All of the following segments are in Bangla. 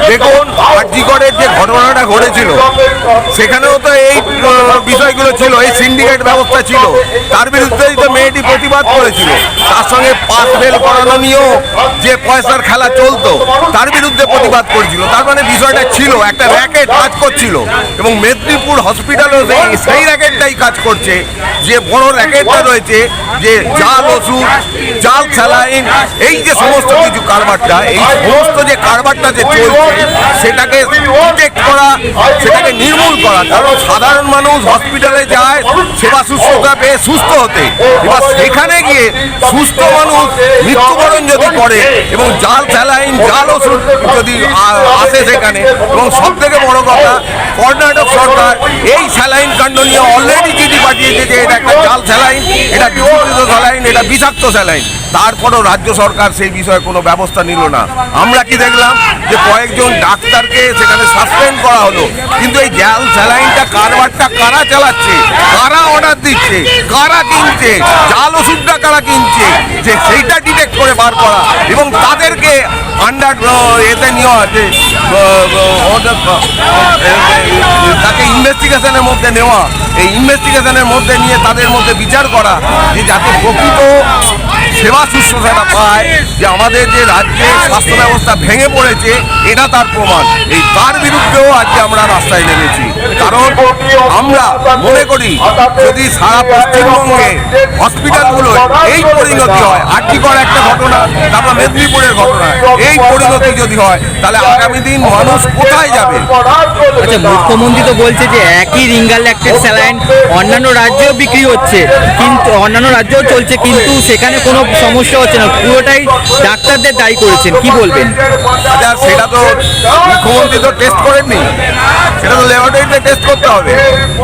দেখুন, আর্জিকরের যে ঘটনাটা ঘটেছিল, সেখানেও তো এই বিষয়গুলো ছিল, এই সিন্ডিকেট ব্যবস্থা ছিল। তার বিরুদ্ধেই তো মেয়েটি প্রতিবাদ করেছিল। তার সঙ্গে পাস ফেল করানো নিয়েও যে পয়সার খেলা চলতো, তার বিরুদ্ধে প্রতিবাদ করেছিল। তার মানে বিষয়টা ছিল, একটা র্যাকেট কাজ করছিল। এবং মেদিনীপুর হসপিটালও সেই সেই র্যাকেটটাই কাজ করছে। যে বড় র্যাকেটটা রয়েছে, যে জাল ওষুধ, জাল স্যালাইন, এই যে সমস্ত কিছু কারবারটা, এই সমস্ত যে কারবারটা যে চলছে সেটাকে ডিটেক্ট করা, সেটাকে নির্মূল করা। কারণ সাধারণ মানুষ হসপিটালে যায়, সেবা শুশ্রূষা পেয়ে সুস্থ হতে। এবার সেখানে গিয়ে সুস্থ মানুষ মৃত্যুবরণ যদি করে এবং জাল স্যালাইন, জাল ওষুধ যদি আসে সেখানে। এবং সব থেকে বড় কথা, কর্ণাটক সরকার এই স্যালাইন কাণ্ড নিয়ে অলরেডি চিঠি পাঠিয়েছে যে এটা একটা জাল স্যালাইন। স্যালাইন এটা বিষাক্ত স্যালাইন তারপরও রাজ্য সরকার সেই বিষয়ে কোনো ব্যবস্থা নিল না। আমরা কি দেখলাম যে কয়েকজন ডাক্তারকে সেখানে সাসপেন্ড করা হলো। কিন্তু এই জাল স্যালাইনটা কারবারটা কারা চালাচ্ছে? কারা অর্ডার দিচ্ছে? কারা কিনছে? জাল ওষুধটা কারা কিনছে? যে সেইটা ডিটেক্ট করে বার করা। এবং তাদেরকে আন্ডার এতে নেওয়া যে ইনভেস্টিগেশনের মধ্যে নেওয়া, এই ইনভেস্টিগেশনের মধ্যে নিয়ে তাদের মধ্যে বিচার করা, যে যাতে প্রকৃত সেবা শুশ্রূষাটা পায়, যে আমাদের যে রাজ্যে স্বাস্থ্য ব্যবস্থা ভেঙে পড়েছে, এটা তার প্রমাণ। এই তার বিরুদ্ধেও আজকে আমরা রাস্তায় নেমেছি। কারণ আমরা মনে করি, যদি সারা পশ্চিমবঙ্গে হসপিটালগুলো এই পরিণতি হয় আর্থিকর একটা ঘটনা? তারপর মেদিনীপুরের ঘটনা। এই পরিণতি যদি হয় তাহলে আগামী দিন মানুষ কোথায় যাবে? আচ্ছা মুখ্যমন্ত্রী তো বলছে যে একই রিঙ্গাল ল্যাক্টেড স্যালাইন অন্যান্য রাজ্যেও বিক্রি হচ্ছে। কিন্তু অন্যান্য রাজ্যেও চলছে কিন্তু সেখানে কোনো সমস্যা হচ্ছে না। পুরোটাই ডাক্তারদের দায়ী করেছেন। কি বলবেন? আচ্ছা সেটা তো মুখ্যমন্ত্রী তো টেস্ট করেননি। সেটা তো ল্যাবরেটরিতে টেস্ট করতে হবে।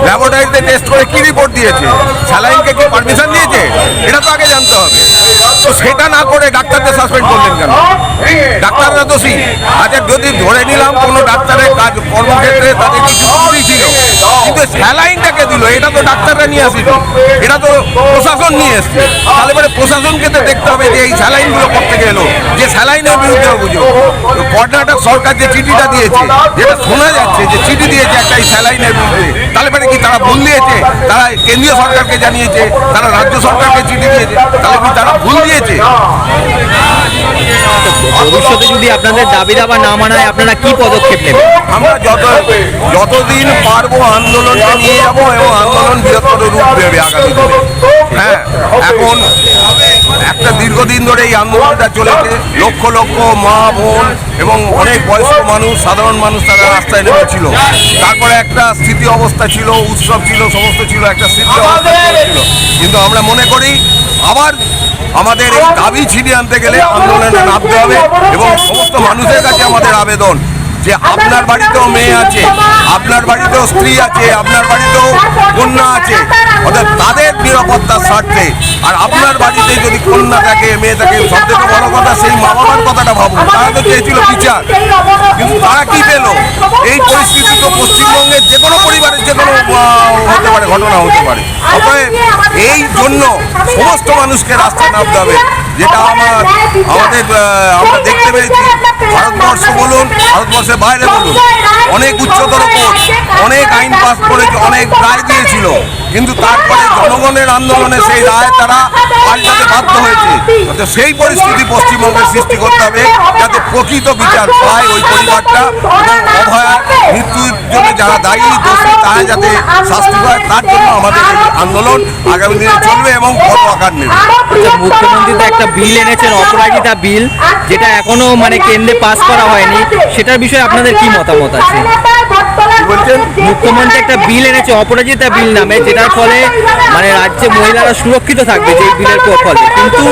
ল্যাবরেটরিতে টেস্ট করে কি রিপোর্ট দিয়েছে? স্যালাইনকে কি পারমিশন দিয়েছে? এটা তো আগে জানতে হবে। তো সেটা না করে ডাক্তারদের সাসপেন্ড করলেন কেন? ডাক্তাররা দোষী আচ্ছা যদি ধরে নিলাম, কোনো ডাক্তারের কাজ কর্মক্ষেত্রে তাদের কিছু ত্রুটি ছিল। কিন্তু স্যালাইনটাকে দিল, এটা তো ডাক্তাররা নিয়ে আসেনি। এটা তো প্রশাসন নিয়ে এসছে। তাহলে পরে প্রশাসনকে তো দেখতে হবে যে এই স্যালাইনগুলো করতে গেলো যে স্যালাইনের বিরুদ্ধে অভিযোগ কর্ণাটক সরকার যে চিঠিটা দিয়েছে, যেটা শোনা যাচ্ছে যে চিঠি দিয়েছে একটা এই স্যালাইনের বিরুদ্ধে, তাহলে পরে কি তারা ভুল দিয়েছে? তারা কেন্দ্রীয় সরকারকে জানিয়েছে, তারা রাজ্য সরকারকে চিঠি দিয়েছে, তাহলে কি তারা ভুল দিয়েছে? ভবিষ্যতে যদি আপনাদের দাবি দাবা না মানায়, আপনারা কি পদক্ষেপ নেবেন? আমরা যত যতদিন পারব আন্দোলনকে নিয়ে যাব এবং আন্দোলন বৃহত্তর রূপ দেবে আগামী দিনে। হ্যাঁ এখন একটা দীর্ঘদিন ধরে এই আন্দোলনটা চলেছে। লক্ষ লক্ষ মা বোন এবং অনেক বয়স্ক মানুষ, সাধারণ মানুষ তারা রাস্তায় নেমেছিল। তারপরে একটা স্থিতি অবস্থা ছিল, উৎসব ছিল, সমস্ত ছিল, একটা স্থিতি অবস্থা ছিল। কিন্তু আমরা মনে করি, আবার আমাদের এই দাবি ছিনিয়ে আনতে গেলে আন্দোলনে নামতে হবে এবং সমস্ত মানুষের কাছে আমাদের আবেদন। যে আপনার বাড়িতেও মেয়ে আছে, আপনার বাড়িতেও স্ত্রী আছে, আপনার বাড়িতেও কন্যা আছে, অর্থাৎ তাদের নিরাপত্তার স্বার্থে। আর আপনার বাড়িতে যদি কন্যা থাকে, মেয়ে থাকে সব থেকে বড় কথা সেই মা বাবার কথাটা ভাবুন। তারা তো চেয়েছিল বিচার। কিন্তু তারা কি পেল? এই পরিস্থিতি তো পশ্চিমবঙ্গের যে কোনো পরিবারের যে কোনো হতে পারে, ঘটনা হতে পারে। অতএব এই জন্য সমস্ত মানুষকে রাস্তায় নামতে হবে। যেটা আমার, আমাদের আমরা দেখতে পেয়েছি। ভারতবর্ষ বলুন, ভারতবর্ষের বাইরে বলুন। অনেক উচ্চতর কোর্ট অনেক আইন পাস করেছে অনেক রায় দিয়েছিল। কিন্তু তারপরে জনগণের আন্দোলনে সেই রায় তারা পাল্টাতে বাধ্য হয়েছে। সেই পরিস্থিতি পশ্চিমবঙ্গের সৃষ্টি করতে হবে যাতে প্রকৃত বিচার পায় ওই পরিবারটা এবং অভয়ার মৃত্যুর জন্য যারা দায়ী দোষী যাতে শাস্তি পায় তার জন্য আমাদের আন্দোলন আগামী দিনে চলবে এবং বড় আকার নেবে। আচ্ছা মুখ্যমন্ত্রী তো একটা বিল এনেছেন অপরাজিতা বিল যেটা এখনও মানে কেন্দ্রে পাস করা হয়নি। সেটার বিষয়ে আপনাদের কি মতামত আছে? বলছেন? মুখ্যমন্ত্রী একটা বিল এনেছে অপরাজিতা বিল নামে যেটার ফলে মানে রাজ্যে মহিলারা সুরক্ষিত থাকবে যে বিলের ফলে। কিন্তু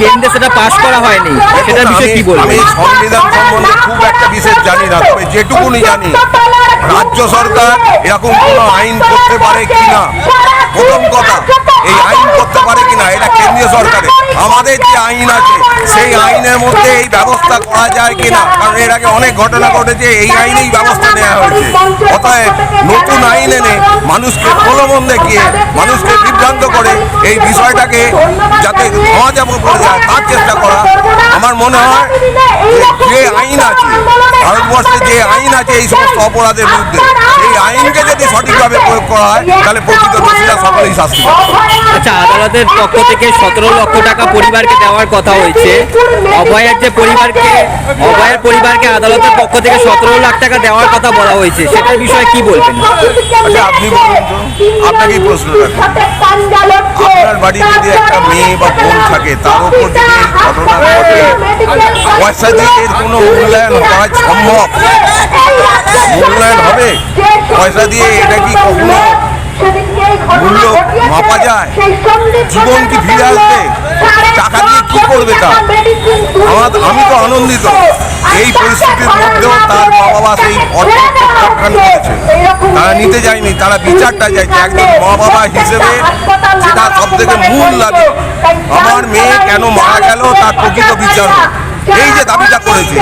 কেন্দ্রে সেটা পাশ করা হয়নি। সেটার বিষয়ে কি বলবেন? আমি সংবিধান সম্বন্ধে খুব একটা বিশেষ জানি না তবে যেটুকুনি জানি রাজ্য সরকার এরকম কোনো আইন করতে পারে কিনা? প্রথম কথা, এই আইন করতে পারে কিনা? এটা কেন্দ্রীয় সরকারে আমাদের যে আইন আছে, সেই আইনের মধ্যে এই ব্যবস্থা করা যায় কিনা? কারণ এর আগে অনেক ঘটনা ঘটেছে, এই আইনেই ব্যবস্থা নেওয়া হয়েছে। অতএব নতুন আইন এনে মানুষকে প্রলোভন দেখিয়ে, মানুষকে বিভ্রান্ত করে এই বিষয়টাকে যাতে সমাজে করে যায় তার চেষ্টা করা। আমার মনে হয় যে যে আইন আছে, ভারতবর্ষে যে আইন আছে এই সমস্ত অপরাধের বিরুদ্ধে সেই আইনকে যদি সঠিকভাবে প্রয়োগ করা হয় তাহলে প্রকৃত দোষীরা সকলেই শাস্তি আচ্ছা আদালতের পক্ষ থেকে সতেরো লক্ষ টাকা পরিবারকে দেওয়ার কথা হয়েছে। অভয়ের যে পরিবারকে অভয়ের পরিবারকে আদালতের পক্ষ থেকে সতেরো লাখ টাকা দেওয়ার কথা বলা হয়েছে সেটার বিষয়ে কি বলবেন? আচ্ছা আপনি বলুন তো আপনাকেই প্রশ্ন রাখুন আপনার বাড়ির যদি একটা মেয়ে বা বোন থাকে তার উপর যদি এই ঘটনা ঘটে পয়সা দিয়ে এর কোনো মূল্যায়ন করা সম্ভব? মূল্যায়ন হবে? পয়সা দিয়ে এটা কি কখনো মূল্য মাপা যায়? জীবন কি ফিরে আসবে? টাকা দিয়ে কি করবে তা আমার আমি তো আনন্দিত। এই পরিস্থিতির মধ্যেও তার মা বাবা সেই প্রত্যাখ্যান করেছে তারা নিতে যায়নি তারা বিচারটা চাইছে একজন মা বাবা হিসেবে যেটা সব থেকে মূল দাবি। আমার মেয়ে কেন মারা গেল? তার প্রকৃত বিচার। এই যে দাবিটা করেছে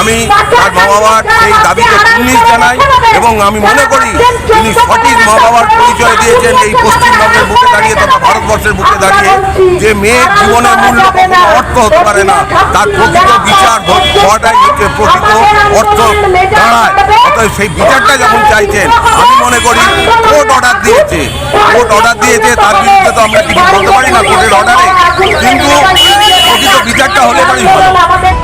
আমি তার মা বাবার সেই দাবিকে পুলিশ জানাই এবং আমি মনে করি তিনি সঠিক মা বাবার পরিচয় দিয়েছেন এই পশ্চিমবঙ্গের বুকে দাঁড়িয়ে তথা ভারতবর্ষের বুকে দাঁড়িয়ে যে মেয়ের জীবনের মূল্য অর্থ হতে পারে না তার প্রকৃত বিচার হওয়াটাই হচ্ছে প্রকৃত অর্থ। দাঁড়ায় অতএব সেই বিচারটা যখন চাইছেন আমি মনে করি কোর্ট অর্ডার দিয়েছে। কোর্ট অর্ডার দিয়েছে তার বিরুদ্ধে তো আমরা কিছু বলতে পারি না কোর্টের অর্ডারে কিন্তু প্রকৃত বিচারটা হলে পারি ভালো